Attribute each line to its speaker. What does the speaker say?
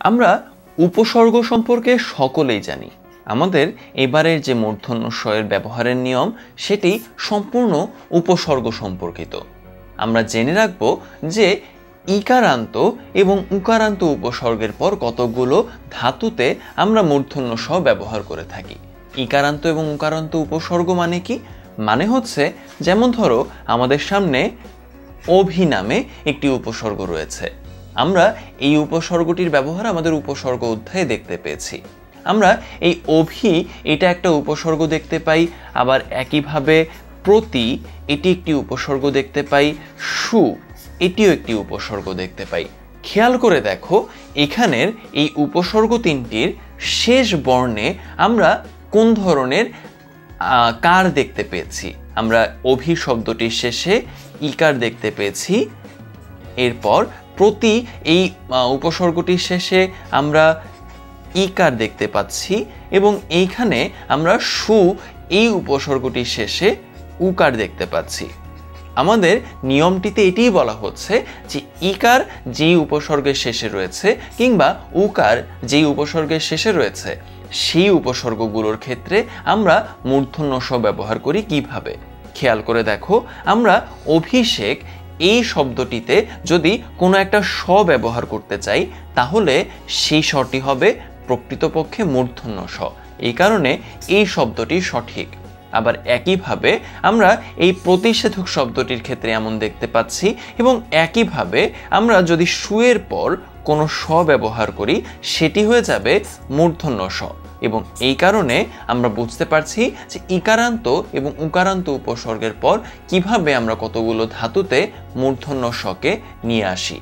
Speaker 1: আমরা উপসর্গ সম্পর্কে সকলেই জানি। আমাদের এবারের যে মূর্ধন্য স্বয়ের ব্যবহারের নিয়ম, সেটি সম্পূর্ণ উপসর্গ সম্পর্কিত। আমরা জেনে রাখব যে ইকারান্ত এবং উকারান্ত উপসর্গের পর কতগুলো ধাতুতে আমরা মূর্ধন্য স ব্যবহার করে থাকি। ইকারান্ত এবং উকারান্ত উপসর্গ মানে কি? মানে হচ্ছে, যেমন ধরো, আমাদের সামনে অভি নামে একটি উপসর্গ রয়েছে। আমরা এই উপসর্গটির ব্যবহার আমাদের উপসর্গ অধ্যায়ে দেখতে পেয়েছি। আমরা এই অভি, এটা একটা উপসর্গ দেখতে পাই, আবার একইভাবে প্রতি, এটি একটি উপসর্গ দেখতে পাই, সু, এটিও একটি উপসর্গ দেখতে পাই। খেয়াল করে দেখো, এখানের এই উপসর্গ তিনটির শেষ বর্ণে আমরা কোন ধরনের কার দেখতে পেয়েছি? আমরা অভি শব্দটির শেষে ইকার দেখতে পেয়েছি, এরপর প্রতি এই উপসর্গটির শেষে আমরা ইকার দেখতে পাচ্ছি এবং এইখানে আমরা সু এই উপসর্গটির শেষে উকার দেখতে পাচ্ছি। আমাদের নিয়মটিতে এটিই বলা হচ্ছে যে ইকার যেই উপসর্গের শেষে রয়েছে কিংবা উকার যেই উপসর্গের শেষে রয়েছে, সেই উপসর্গগুলোর ক্ষেত্রে আমরা মূর্ধন্য স ব্যবহার করি কীভাবে? খেয়াল করে দেখো, আমরা অভিষেক এই শব্দটিতে যদি কোনো একটা স ব্যবহার করতে চাই, তাহলে সেই স্বটি হবে প্রকৃতপক্ষে মূর্ধন্য স এই কারণে এই শব্দটি সঠিক। আবার একইভাবে আমরা এই প্রতিষেধক শব্দটির ক্ষেত্রে এমন দেখতে পাচ্ছি এবং একইভাবে আমরা যদি সুয়ের পর কোনো স ব্যবহার করি, সেটি হয়ে যাবে মূর্ধন্য স। এবং এই কারণে আমরা বুঝতে পারছি যে ইকারান্ত এবং উকারান্ত উপসর্গের পর কীভাবে আমরা কতগুলো ধাতুতে মূর্ধন্য শকে নিয়ে আসি।